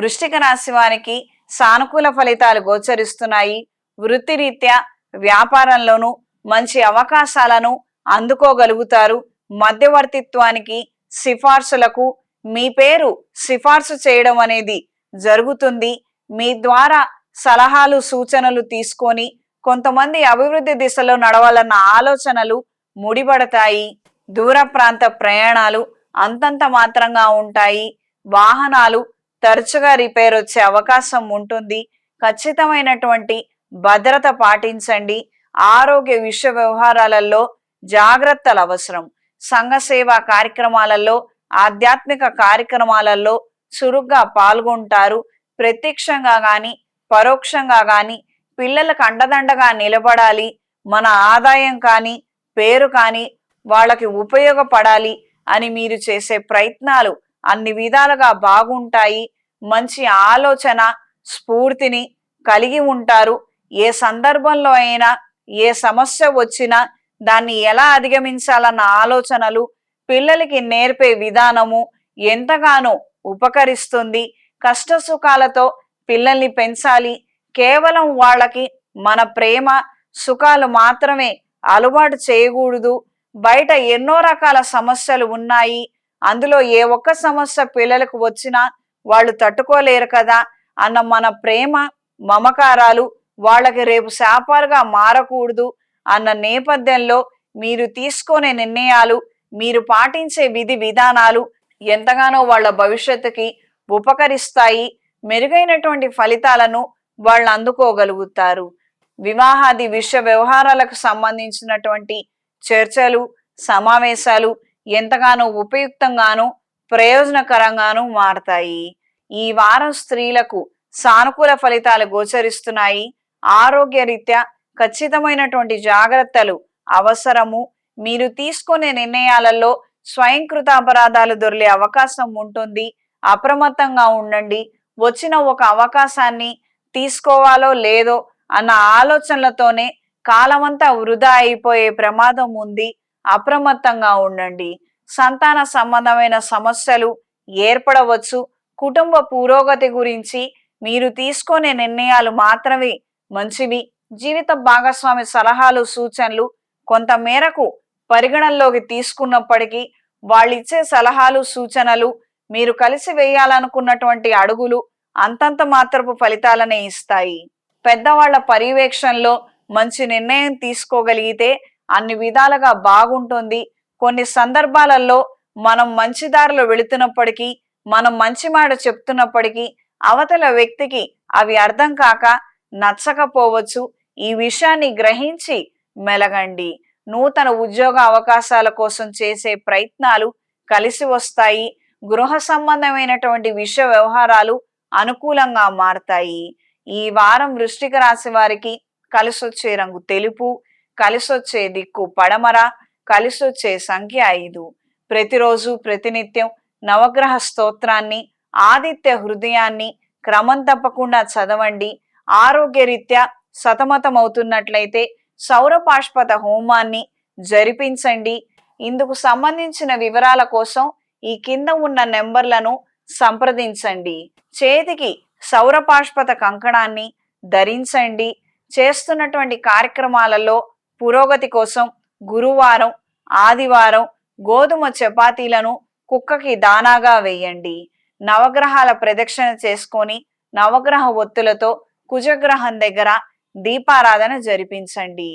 వృష్టిక రాశి వారికి సానుకూల ఫలితాలు గోచరిస్తున్నాయి. వృత్తిరీత్యా వ్యాపారంలోనూ మంచి అవకాశాలను అందుకోగలుగుతారు. మధ్యవర్తిత్వానికి సిఫార్సులకు మీ పేరు సిఫార్సు చేయడం అనేది జరుగుతుంది. మీ ద్వారా సలహాలు సూచనలు తీసుకొని కొంతమంది అభివృద్ధి దిశలో నడవాలన్న ఆలోచనలు ముడిపడతాయి. దూర ప్రాంత ప్రయాణాలు అంతంత మాత్రంగా ఉంటాయి. వాహనాలు తరచుగా రిపేర్ వచ్చే అవకాశం ఉంటుంది. ఖచ్చితమైనటువంటి భద్రత పాటించండి. ఆరోగ్య విషయ వ్యవహారాలలో జాగ్రత్తలు అవసరం. సంఘ సేవా కార్యక్రమాలలో ఆధ్యాత్మిక కార్యక్రమాలలో చురుగ్గా పాల్గొంటారు. ప్రత్యక్షంగా గాని పరోక్షంగా గాని పిల్లలకు అండదండగా నిలబడాలి. మన ఆదాయం కానీ పేరు కానీ వాళ్ళకి ఉపయోగపడాలి అని మీరు చేసే ప్రయత్నాలు అన్ని విధాలుగా బాగుంటాయి. మంచి ఆలోచన స్ఫూర్తిని కలిగి ఉంటారు. ఏ సందర్భంలో అయినా ఏ సమస్య వచ్చినా దాన్ని ఎలా అధిగమించాలన్న ఆలోచనలు పిల్లలకి నేర్పే విధానము ఎంతగానో ఉపకరిస్తుంది. కష్ట సుఖాలతో పిల్లల్ని పెంచాలి. కేవలం వాళ్ళకి మన ప్రేమ సుఖాలు మాత్రమే అలవాటు చేయకూడదు. బయట ఎన్నో రకాల సమస్యలు ఉన్నాయి. అందులో ఏ ఒక్క సమస్య పిల్లలకు వచ్చినా వాళ్ళు తట్టుకోలేరు కదా అన్న మన ప్రేమ మమకారాలు వాళ్ళకి రేపు శాపాలుగా మారకూడదు అన్న నేపథ్యంలో మీరు తీసుకునే నిర్ణయాలు మీరు పాటించే విధి విధానాలు ఎంతగానో వాళ్ళ భవిష్యత్తుకి ఉపకరిస్తాయి మెరుగైనటువంటి ఫలితాలను వాళ్ళు అందుకోగలుగుతారు. వివాహాది విశ్వ వ్యవహారాలకు సంబంధించినటువంటి చర్చలు సమావేశాలు ఎంతగానో ఉపయుక్తంగాను ప్రయోజనకరంగాను మారతాయి. ఈ వారం స్త్రీలకు సానుకూల ఫలితాలు గోచరిస్తున్నాయి. ఆరోగ్య రీత్యా ఖచ్చితమైనటువంటి జాగ్రత్తలు అవసరము. మీరు తీసుకునే నిర్ణయాలలో స్వయంకృత అపరాధాలు దొరికే అవకాశం ఉంటుంది. అప్రమత్తంగా ఉండండి. వచ్చిన ఒక అవకాశాన్ని తీసుకోవాలో లేదో అన్న ఆలోచనలతోనే కాలమంతా వృధా అయిపోయే ప్రమాదం ఉంది. అప్రమత్తంగా ఉండండి. సంతాన సంబంధమైన సమస్యలు ఏర్పడవచ్చు. కుటుంబ పురోగతి గురించి మీరు తీసుకునే నిర్ణయాలు మాత్రమే మంచివి. జీవిత భాగస్వామి సలహాలు సూచనలు కొంత మేరకు పరిగణనలోకి తీసుకున్నప్పటికీ వాళ్ళిచ్చే సలహాలు సూచనలు మీరు కలిసి వేయాలనుకున్నటువంటి అడుగులు అంతంత మాత్రపు ఫలితాలనే ఇస్తాయి. పెద్దవాళ్ళ పర్యవేక్షణలో మంచి నిర్ణయం తీసుకోగలిగితే అన్ని విధాలుగా బాగుంటుంది. కొన్ని సందర్భాలలో మనం మంచి దారిలో వెళుతున్నప్పటికీ మనం మంచి మాట చెప్తున్నప్పటికీ అవతల వ్యక్తికి అవి అర్థం కాక నచ్చకపోవచ్చు. ఈ విషయాన్ని గ్రహించి మెలగండి. నూతన ఉద్యోగ అవకాశాల కోసం చేసే ప్రయత్నాలు కలిసి వస్తాయి. గృహ సంబంధమైనటువంటి విషయ వ్యవహారాలు అనుకూలంగా మారతాయి. ఈ వారం వృష్టిక రాశి వారికి కలిసొచ్చే రంగు తెలుపు కలిసొచ్చే దిక్కు పడమర కలిసొచ్చే సంఖ్య ఐదు. ప్రతిరోజు ప్రతినిత్యం నవగ్రహ స్తోత్రాన్ని ఆదిత్య హృదయాన్ని క్రమం తప్పకుండా చదవండి. ఆరోగ్యరీత్యా సతమతమవుతున్నట్లయితే సౌరపాష్పత హోమాన్ని జరిపించండి. ఇందుకు సంబంధించిన వివరాల కోసం ఈ కింద ఉన్న నెంబర్లను సంప్రదించండి. చేతికి సౌరపాష్పత కంకణాన్ని ధరించండి. చేస్తున్నటువంటి కార్యక్రమాలలో పురోగతి కోసం గురువారం ఆదివారం గోధుమ చపాతీలను కుక్కకి దానాగా వేయండి. నవగ్రహాల ప్రదక్షిణ చేసుకొని నవగ్రహ ఒత్తులతో కుజగ్రహం దగ్గర దీపారాధన జరిపించండి.